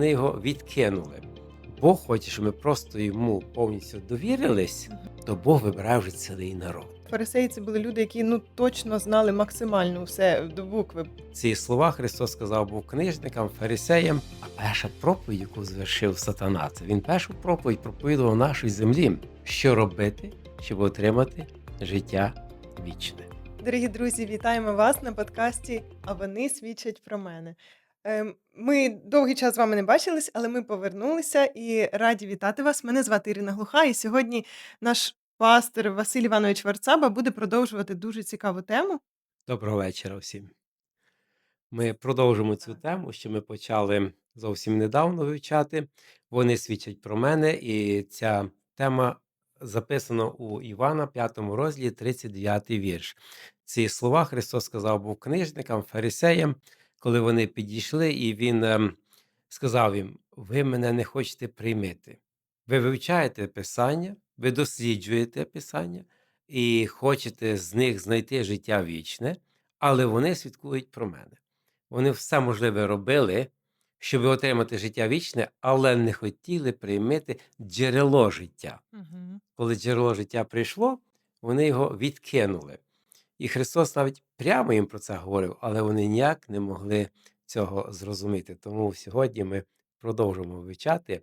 вони його відкинули. Бог хоче, щоб ми просто йому повністю довірились, то Бог вибирає вже цілий народ. Фарисеї це були люди, які ну точно знали максимально все до букви. Ці слова Христос сказав був книжникам, фарисеям. А перша проповідь, яку звершив сатана, це він першу проповідь проповідував нашій землі, що робити, щоб отримати життя вічне. Дорогі друзі, вітаємо вас на подкасті А вони свідчать про мене. Ем, Ми довгий час з вами не бачились, але ми повернулися і раді вітати вас. Мене звати Ірина Глуха, і сьогодні наш пастор Василь Іванович Варцаба буде продовжувати дуже цікаву тему. Доброго вечора всім. Ми продовжимо цю тему, що ми почали зовсім недавно вивчати. Вони свідчать про мене, і ця тема записана у Івана, 5 розділі, 39 вірш. Ці слова Христос сказав був книжникам, фарисеям, коли вони підійшли, і Він ем, сказав їм: Ви мене не хочете приймити. Ви вивчаєте Писання, ви досліджуєте Писання і хочете з них знайти життя вічне, але вони свідкують про мене. Вони все можливе робили, щоб отримати життя вічне, але не хотіли приймати джерело життя. Угу. Коли джерело життя прийшло, вони його відкинули. І Христос навіть прямо їм про це говорив, але вони ніяк не могли цього зрозуміти. Тому сьогодні ми продовжуємо вивчати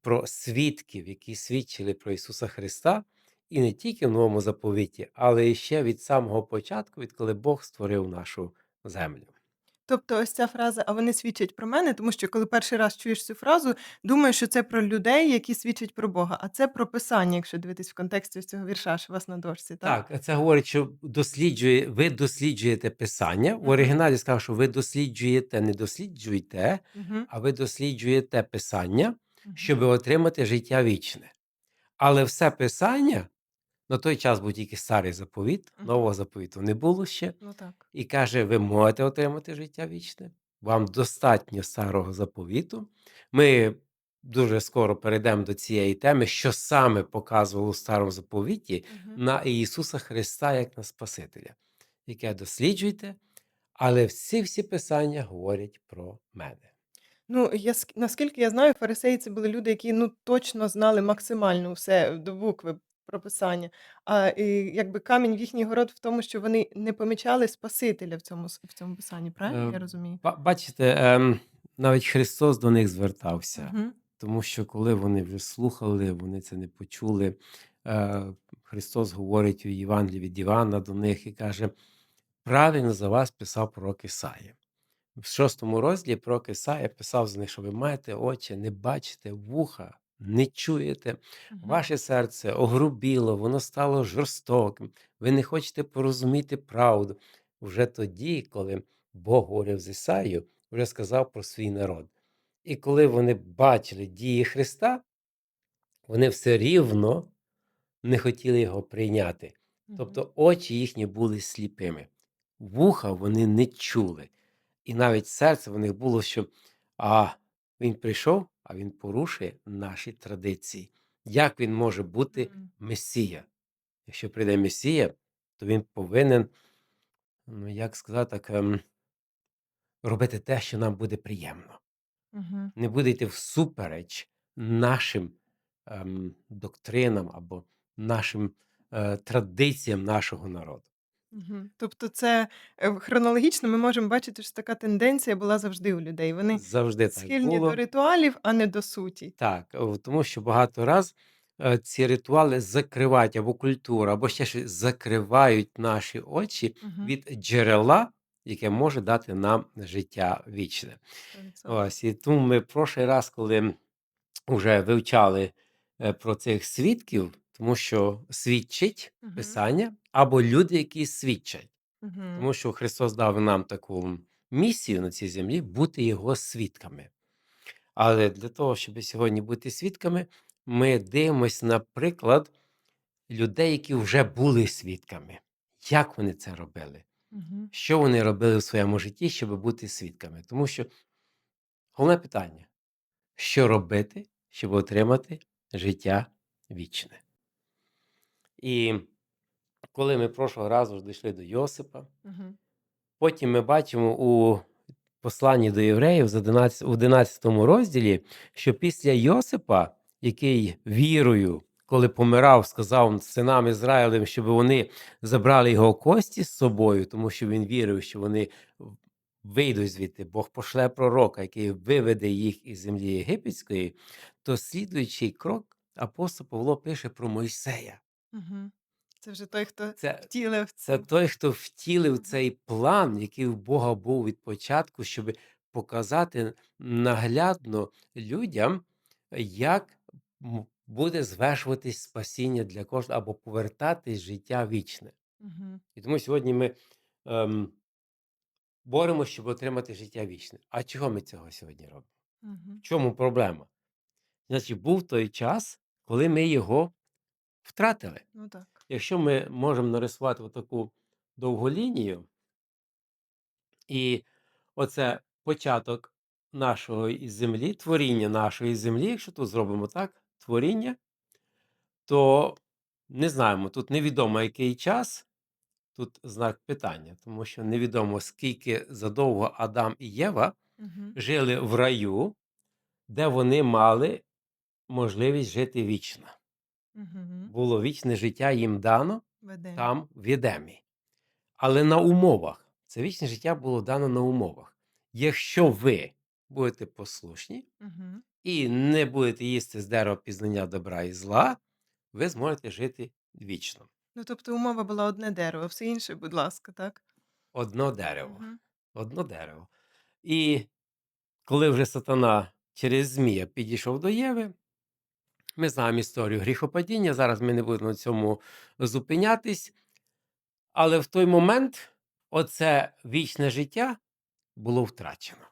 про свідків, які свідчили про Ісуса Христа, і не тільки в Новому заповіті, але і ще від самого початку, відколи Бог створив нашу землю. Тобто, ось ця фраза, а вони свідчать про мене, тому що коли перший раз чуєш цю фразу, думаєш, що це про людей, які свідчать про Бога, а це про писання, якщо дивитись в контексті ось цього вірша, що у вас на дошці, так? Так, це говорить, що досліджує, ви досліджуєте Писання. В оригіналі сказав, що ви досліджуєте, не досліджуєте, Угу. а ви досліджуєте Писання, щоб отримати життя вічне. Але все Писання на той час був тільки старий заповіт, Мгм. нового заповіту не було ще. Ну так. І каже: ви можете отримати життя вічне. Вам достатньо старого заповіту. Ми дуже скоро перейдемо до цієї теми, що саме показувало у старому заповіті Мгм. на Ісуса Христа як на Спасителя, яке досліджуйте, але всі всі писання говорять про мене. Ну, я ск- наскільки я знаю, фарисеї це були люди, які ну точно знали максимально все до букви про писання. А і, якби камінь в їхній город в тому, що вони не помічали Спасителя в цьому в цьому писанні, правильно Е, я розумію? Бачите, ем, навіть Христос до них звертався. Угу. Тому що коли вони вже слухали, вони це не почули. Е, Христос говорить у Євангелії від Івана до них і каже: правильно за вас писав пророк Ісая. В шостому розділі пророк Ісая писав з них, що ви маєте очі, не бачите, вуха, не чуєте. Ваше серце огрубіло, воно стало жорстоким. Ви не хочете порозуміти правду. Вже тоді, коли Бог говорив з Ісаєю, вже сказав про свій народ. І коли вони бачили дії Христа, вони все рівно не хотіли його прийняти. Тобто очі їхні були сліпими, вуха вони не чули. І навіть серце в них було, що а він прийшов, а він порушує наші традиції. Як він може бути Месія? Якщо прийде Месія, то він повинен, ну як сказати, так, ем, робити те, що нам буде приємно. Мгм. Не буде йти всупереч нашим ем, доктринам або нашим е, традиціям нашого народу. Мгм. Тобто, це е, хронологічно ми можемо бачити, що така тенденція була завжди у людей. Вони Завжди так схильні було. до ритуалів, а не до суті. Так, о, тому що багато раз е, ці ритуали закривають або культура, або ще щось закривають наші очі Мгм. від джерела, яке може дати нам життя вічне. 100%. Ось і тому ми прошлий раз, коли вже вивчали е, про цих свідків, тому що свідчить Мгм. Писання або люди, які свідчать. Мгм. Тому що Христос дав нам таку місію на цій землі бути Його свідками. Але для того, щоб сьогодні бути свідками, ми дивимося на приклад людей, які вже були свідками. Як вони це робили? Мгм. Що вони робили в своєму житті, щоб бути свідками? Тому що головне питання: що робити, щоб отримати життя вічне? І коли ми прошлого разу дійшли до Йосипа, Мгм. потім ми бачимо у посланні до євреїв з 11, в 11 розділі, що після Йосипа, який вірою, коли помирав, сказав синам Ізраїлем, щоб вони забрали його кості з собою, тому що він вірив, що вони вийдуть звідти, Бог пошле пророка, який виведе їх із землі єгипетської, то слідуючий крок апостол Павло пише про Мойсея. Угу. Це вже той, хто Це втілив це це. той, хто втілив цей план, який у Бога був від початку, щоб показати наглядно людям, як буде звершуватись спасіння для кожного або повертатись життя вічне. Угу. І тому сьогодні ми ем, боремося, щоб отримати життя вічне. А чого ми цього сьогодні робимо? Угу. В чому проблема? Значить, був той час, коли ми його втратили. Ну так. Якщо ми можемо нарисувати таку довгу лінію, і оце початок нашої землі, творіння нашої землі, якщо тут зробимо так, творіння, то не знаємо, тут невідомо який час, тут знак питання, тому що невідомо, скільки задовго Адам і Єва Угу. жили в раю, де вони мали можливість жити вічно. Угу. Було вічне життя їм дано Ведемо. там, в Єдемі. Але на умовах. Це вічне життя було дано на умовах. Якщо ви будете послушні Угу. і не будете їсти з дерева пізнання добра і зла, ви зможете жити вічно. Ну, тобто умова була одне дерево, все інше, будь ласка, так? Одно дерево. Угу. Одно дерево. І коли вже сатана через Змія підійшов до Єви, ми знаємо історію гріхопадіння. Зараз ми не будемо на цьому зупинятись. Але в той момент оце вічне життя було втрачено.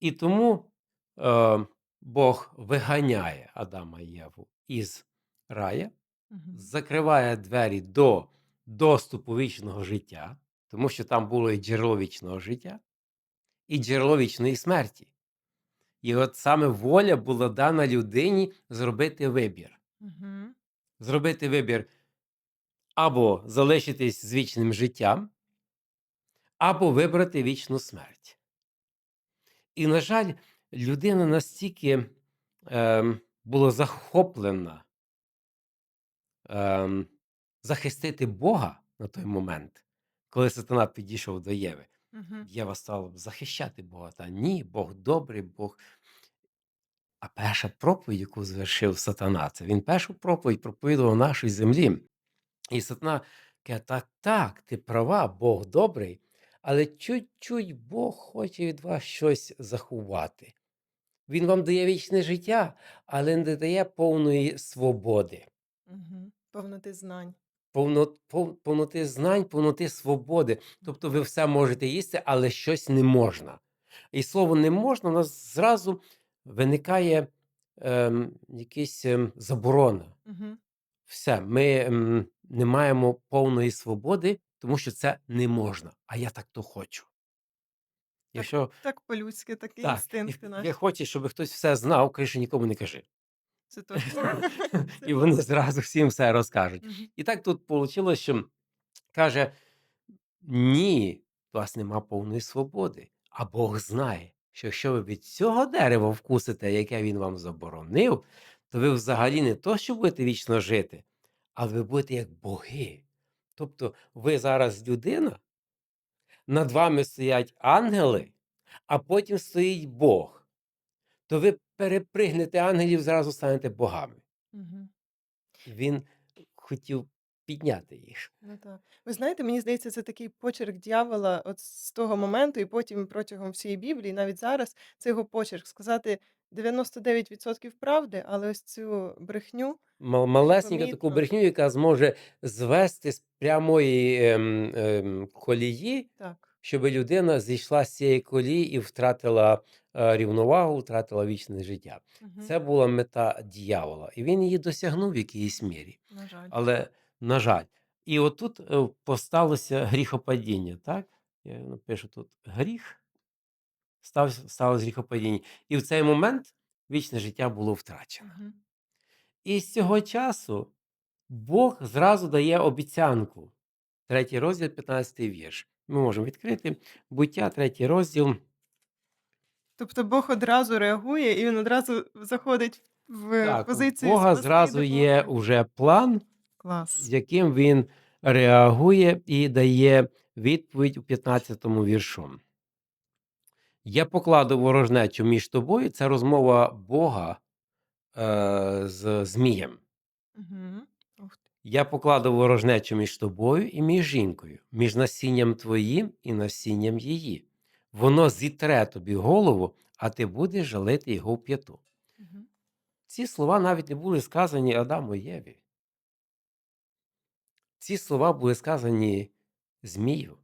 І тому е, Бог виганяє Адама і Єву із рая, Угу. закриває двері до доступу вічного життя, тому що там було і джерело вічного життя, і джерело вічної смерті. І от саме воля була дана людині зробити вибір. Угу. Зробити вибір або залишитись з вічним життям, або вибрати вічну смерть. І, на жаль, людина настільки ем, була захоплена ем, захистити Бога на той момент, коли сатана підійшов до Єви. Угу. Єва стала захищати Бога. Та ні, Бог добрий, Бог. А перша проповідь, яку звершив сатана, це він першу проповідь проповідував нашій землі. І сатана каже: так, так, ти права, Бог добрий, але чуть-чуть Бог хоче від вас щось заховати. Він вам дає вічне життя, але не дає повної свободи, Угу. Повноти знань. Повно, пов- повноти знань, повноти свободи. Тобто ви все можете їсти, але щось не можна. І слово не можна, у нас зразу виникає ем, якась ем, заборона. Угу. Все, ми ем, не маємо повної свободи, тому що це не можна. А я так то хочу. Якщо Так по-людськи, такі так, інстинкти наші. я хочу, щоб хтось все знав, кажи, нікому не кажи. Це точно. І вони зразу всім все розкажуть. І так тут вийшло, що каже: ні, у вас нема повної свободи. А Бог знає, що якщо ви від цього дерева вкусите, яке він вам заборонив, то ви взагалі не то, що будете вічно жити, але ви будете як боги. Тобто, ви зараз людина, над вами стоять ангели, а потім стоїть Бог. То ви перепригнете ангелів, зразу станете богами. Мгм. Він хотів підняти їх. Ну так. Ви знаєте, мені здається, це такий почерк дьявола от з того моменту, і потім протягом всієї Біблії, навіть зараз, це його почерк сказати 99% правди, але ось цю брехню. Мал- Малесеньку таку брехню, яка зможе звести з прямої ем, ем, колії, Так. щоб людина зійшла з цієї колії і втратила е, рівновагу, втратила вічне життя. Мгм. Це була мета дьявола, і він її досягнув в якійсь мірі. На жаль. Але, на жаль, і отут е, посталося гріхопадіння, так? Я напишу тут гріх, став, сталося гріхопадіння. І в цей момент вічне життя було втрачено. Мгм. І з цього часу Бог зразу дає обіцянку. Третій розділ, 15 вірш. Ми можемо відкрити буття, третій розділ, Тобто Бог одразу реагує, і він одразу заходить в Так, у позицію Бога спасти і зразу є уже план, Клас. яким він реагує і дає відповідь у 15-му віршу. Я покладу ворожнечу між тобою. Це розмова Бога е, з Змієм. Ух ти. Я покладу ворожнечу між тобою і між жінкою, між насінням твоїм і насінням її. Воно зітре тобі голову, а ти будеш жалити його в п'яту. Мгм. Ці слова навіть не були сказані Адаму і Єві. Ці слова були сказані Змію.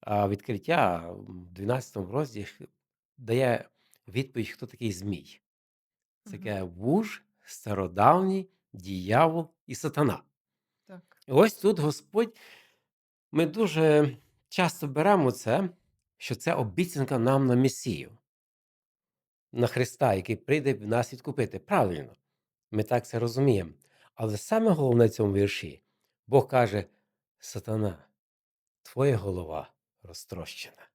А відкриття в 12 розділі дає відповідь, хто такий Змій. Це таке вуж, стародавній, діявол і сатана. Так. І ось тут Господь, ми дуже часто беремо це, що це обіцянка нам на Месію, на Христа, який прийде нас відкупити. Правильно, ми так це розуміємо. Але саме головне в цьому вірші, Бог каже: Сатана, твоя голова розтрощена.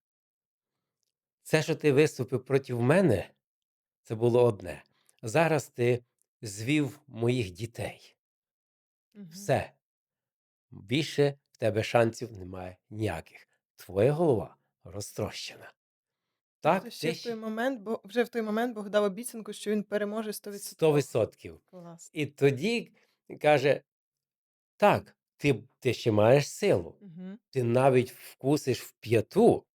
Це, що ти виступив проти мене, це було одне. Зараз ти звів моїх дітей. Все. Більше в тебе шансів немає ніяких. Твоя голова розтрощена. Так, Тобто ще ти в той момент, Бо вже в той момент Бог дав обіцянку, що він переможе 100%. 100%. Клас. І тоді каже: так, ти, ти ще маєш силу. Мгм. Ти навіть вкусиш в п'яту.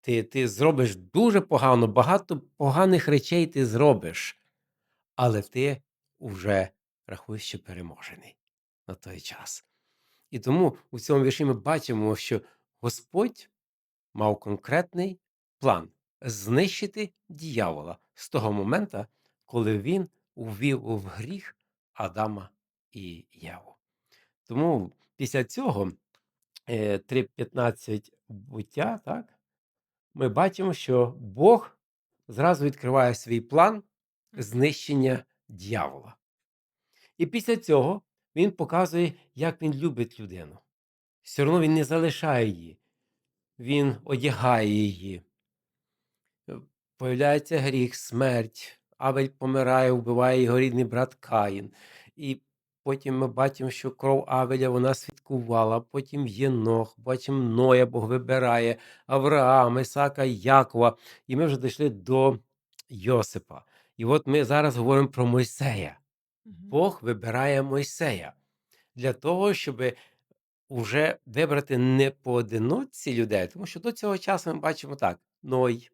Ти, ти зробиш дуже погано, багато поганих речей ти зробиш, але ти вже рахуєш, що переможений на той час. І тому у цьому вірші ми бачимо, що Господь мав конкретний план знищити дьявола з того моменту, коли він увів в гріх Адама і Єву. Тому після цього е, 3.15 буття, так, ми бачимо, що Бог зразу відкриває свій план знищення дьявола. І після цього він показує, як він любить людину. Все одно він не залишає її, він одягає її. Е, Появляється гріх, смерть. Авель помирає, вбиває його рідний брат Каїн. І потім ми бачимо, що кров Авеля вона святкувала, потім Єнох, потім Ноя Бог вибирає, Авраам, Ісака, Якова. І ми вже дійшли до Йосипа. І от ми зараз говоримо про Мойсея. Бог вибирає Мойсея для того, щоб уже вибрати не поодиноці людей, тому що до цього часу ми бачимо так: Ной,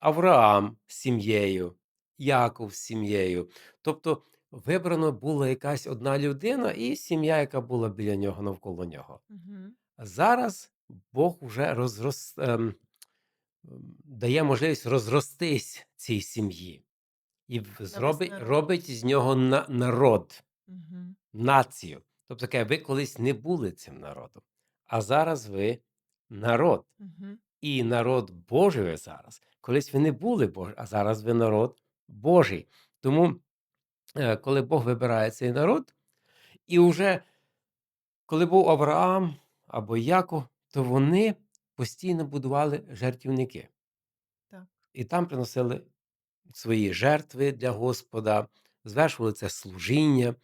Авраам з сім'єю, Яков з сім'єю. Тобто вибрано була якась одна людина і сім'я, яка була біля нього, навколо нього. Мгм. Зараз Бог уже розрос, ем, дає можливість розростись цій сім'ї і в- зробить, народ. робить з нього на, народ Мгм. націю. Тобто таке, ви колись не були цим народом, а зараз ви народ. Мгм. І народ Божий ви зараз. Колись ви не були Божі, а зараз ви народ Божий. Тому, е, коли Бог вибирає цей народ, і вже коли був Авраам або Яков, то вони постійно будували жертівники. Так. І там приносили свої жертви для Господа, звершували це служіння.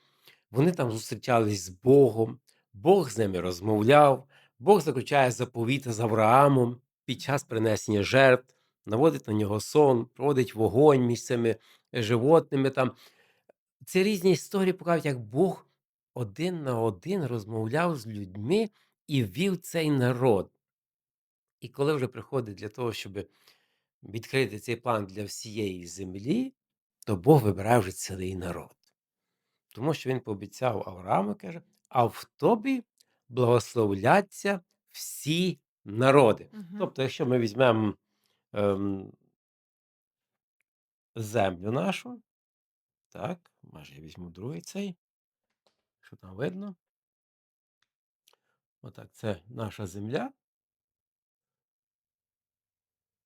Вони там зустрічались з Богом, Бог з ними розмовляв, Бог заключає заповіти з Авраамом під час принесення жертв, наводить на нього сон, проводить вогонь між цими животними. Там. Це різні історії показують, як Бог один на один розмовляв з людьми і вів цей народ. І коли вже приходить для того, щоб відкрити цей план для всієї землі, то Бог вибирає вже цілий народ. Тому що він пообіцяв Аврааму, каже, а в тобі благословляться всі народи. Мгм. Тобто, якщо ми візьмемо ем, землю нашу, так, може я візьму другий цей, що там видно. Отак, це наша земля.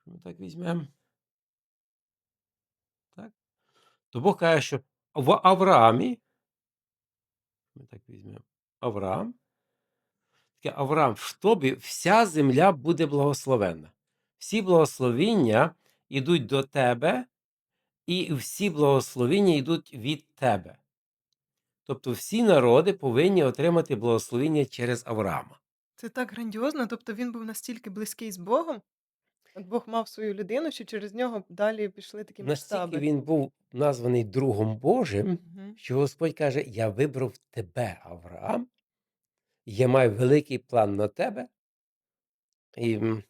Ми так візьмемо. Так. То Бог каже, що в Авраамі, ми так візьмемо, Авраам, таке Авраам, в тобі вся земля буде благословенна. Всі благословіння йдуть до тебе, і всі благословіння йдуть від тебе. Тобто всі народи повинні отримати благословіння через Авраама. Це так грандіозно. Тобто він був настільки близький з Богом, от Бог мав свою людину, що через нього далі пішли такі Настільки масштаби. він був названий другом Божим, Мгм. що Господь каже: Я вибрав тебе, Авраам, я маю великий план на тебе. І, м,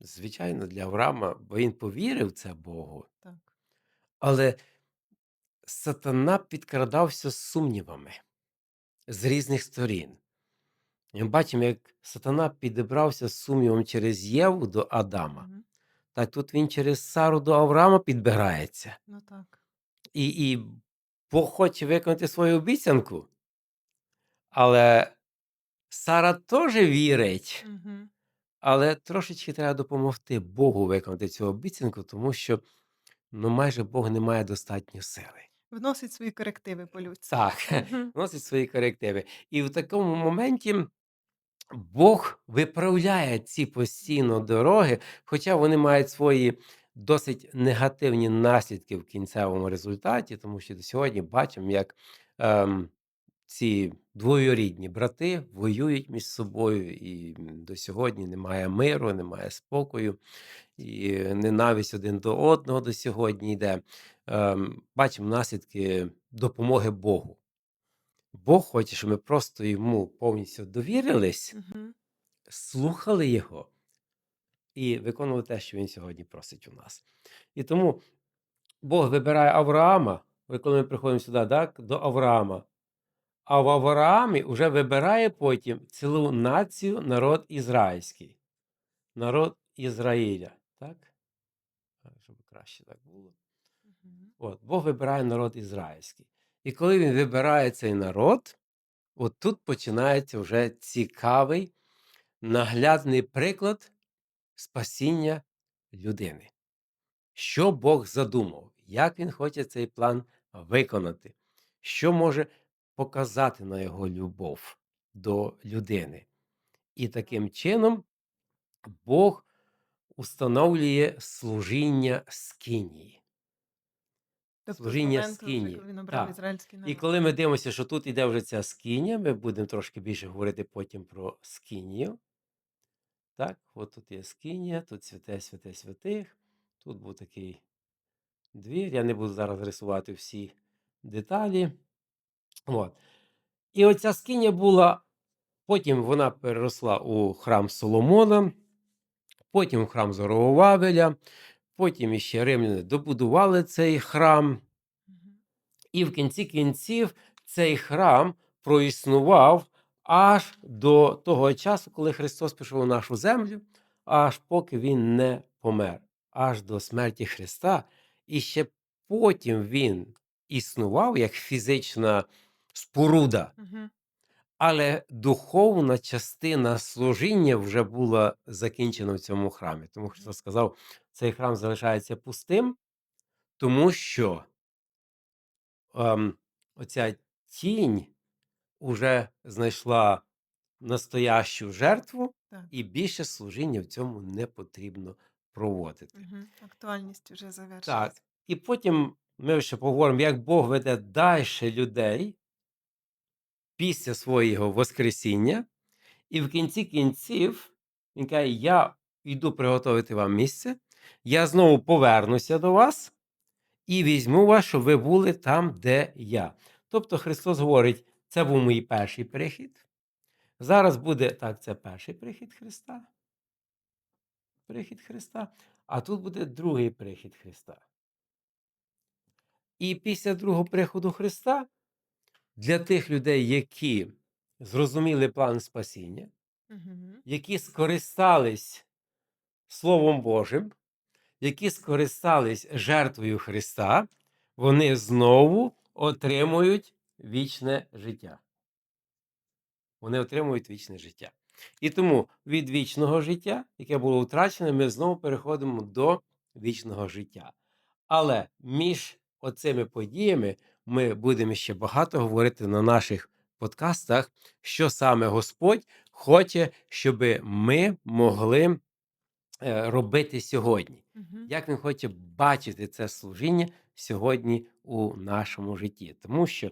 звичайно, для Авраама, бо він повірив це Богу, Так. але сатана підкрадався з сумнівами з різних сторін. Ми бачимо, як сатана підібрався з сумнівом через Єву до Адама. Мгм. Так тут він через Сару до Авраама підбирається. Ну так. І, і Бог хоче виконати свою обіцянку. Але Сара теж вірить, Мгм. але трошечки треба допомогти Богу виконати цю обіцянку, тому що ну, майже Бог не має достатньо сили. Вносить свої корективи по-людськи. Так, Мгм. вносить свої корективи. І в такому моменті Бог виправляє ці постійно дороги, хоча вони мають свої досить негативні наслідки в кінцевому результаті, тому що до сьогодні бачимо, як ем, ці двоюрідні брати воюють між собою, і до сьогодні немає миру, немає спокою, і ненависть один до одного до сьогодні йде. Ем, бачимо наслідки допомоги Богу. Бог хоче, щоб ми просто йому повністю довірились, Мгм. слухали його і виконували те, що він сьогодні просить у нас. І тому Бог вибирає Авраама, коли ми приходимо сюди, так, до Авраама. А в Авраамі вже вибирає потім цілу націю, народ ізраїльський, народ Ізраїля. Так? Щоб краще так було. От, Бог вибирає народ ізраїльський. І коли він вибирає цей народ, от тут починається вже цікавий, наглядний приклад спасіння людини. Що Бог задумав, як він хоче цей план виконати, що може показати на його любов до людини. І таким чином Бог установлює служіння скинії. Тобто з Служіння моменту, вже, скинії. коли він обрав Так. ізраїльський І народ. коли ми дивимося, що тут іде вже ця скиня, ми будемо трошки більше говорити потім про скинію. Так, от тут є скинія, тут святе, святе святих. Тут був такий двір. Я не буду зараз рисувати всі деталі. От. І оця скиня була, потім вона переросла у храм Соломона, потім у храм Зоровавеля, потім іще римляни добудували цей храм. І в кінці кінців цей храм проіснував аж до того часу, коли Христос пішов у нашу землю, аж поки він не помер, аж до смерті Христа. І ще потім він існував як фізична споруда. Але духовна частина служіння вже була закінчена в цьому храмі. Тому Христос сказав, цей храм залишається пустим, тому що ем, оця тінь уже знайшла настоящу жертву, Так. і більше служіння в цьому не потрібно проводити. Мгм. Актуальність вже Так. І потім ми ще поговоримо, як Бог веде далі людей після свого Воскресіння, і в кінці кінців він каже: Я йду приготувати вам місце, я знову повернуся до вас і візьму вас, щоб ви були там, де я. Тобто Христос говорить, це був мій перший прихід. Зараз буде так, це перший прихід Христа. Прихід Христа, а тут буде другий прихід Христа. І після другого приходу Христа для тих людей, які зрозуміли план спасіння, які скористались Словом Божим, які скористались жертвою Христа, вони знову отримують вічне життя. Вони отримують вічне життя. І тому від вічного життя, яке було втрачене, ми знову переходимо до вічного життя. Але між оцими подіями ми будемо ще багато говорити на наших подкастах, що саме Господь хоче, щоб ми могли е, робити сьогодні. Як Він хоче бачити це служіння сьогодні у нашому житті. Тому що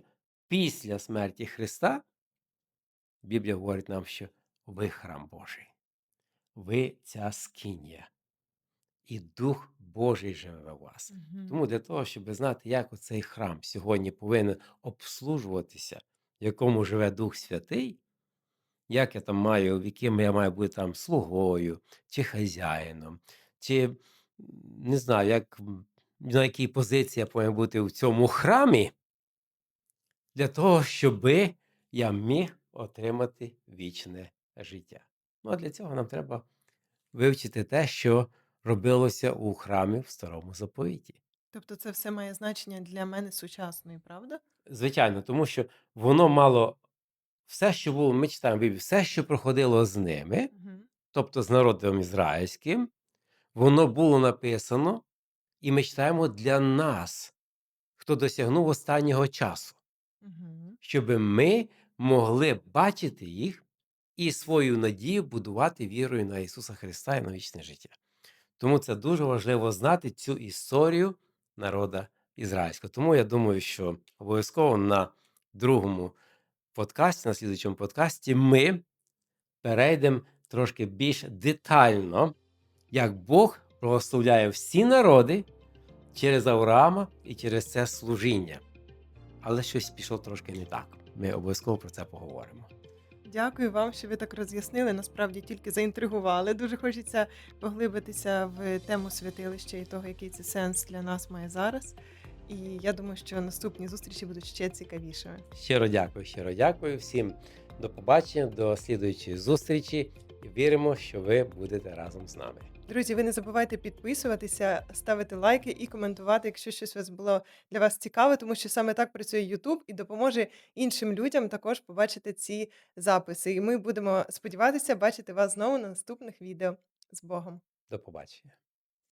після смерті Христа Біблія говорить нам, що ви храм Божий, ви ця скинія, і Дух Божий живе у вас. Мгм. Тому для того, щоб знати, як оцей храм сьогодні повинен обслужуватися, в якому живе Дух Святий, як я там маю, яким я маю бути там слугою чи хазяїном, чи не знаю, як, на якій позиції я повинен бути в цьому храмі, для того, щоби я міг отримати вічне життя. Ну, а для цього нам треба вивчити те, що робилося у храмі в старому заповіті. Тобто це все має значення для мене сучасної, правда? Звичайно, тому що воно мало все, що було, ми читаємо в Біблії, все, що проходило з ними, Мгм. тобто з народом ізраїльським, воно було написано, і ми читаємо для нас, хто досягнув останнього часу, Мгм. щоб ми могли бачити їх і свою надію будувати вірою на Ісуса Христа і на вічне життя. Тому це дуже важливо знати цю історію народа ізраїльського. Тому я думаю, що обов'язково на другому подкасті, на слідуючому подкасті, ми перейдемо трошки більш детально, як Бог благословляє всі народи через Авраама і через це служіння. Але щось пішло трошки не так. Ми обов'язково про це поговоримо. Дякую вам, що ви так роз'яснили. Насправді тільки заінтригували. Дуже хочеться поглибитися в тему святилища і того, який це сенс для нас має зараз. І я думаю, що наступні зустрічі будуть ще цікавішими. Щиро дякую, щиро дякую всім. До побачення, до слідуючої зустрічі. Віримо, що ви будете разом з нами. Друзі, ви не забувайте підписуватися, ставити лайки і коментувати, якщо щось вас було для вас цікаве, тому що саме так працює YouTube і допоможе іншим людям також побачити ці записи. І ми будемо сподіватися бачити вас знову на наступних відео. З Богом! До побачення.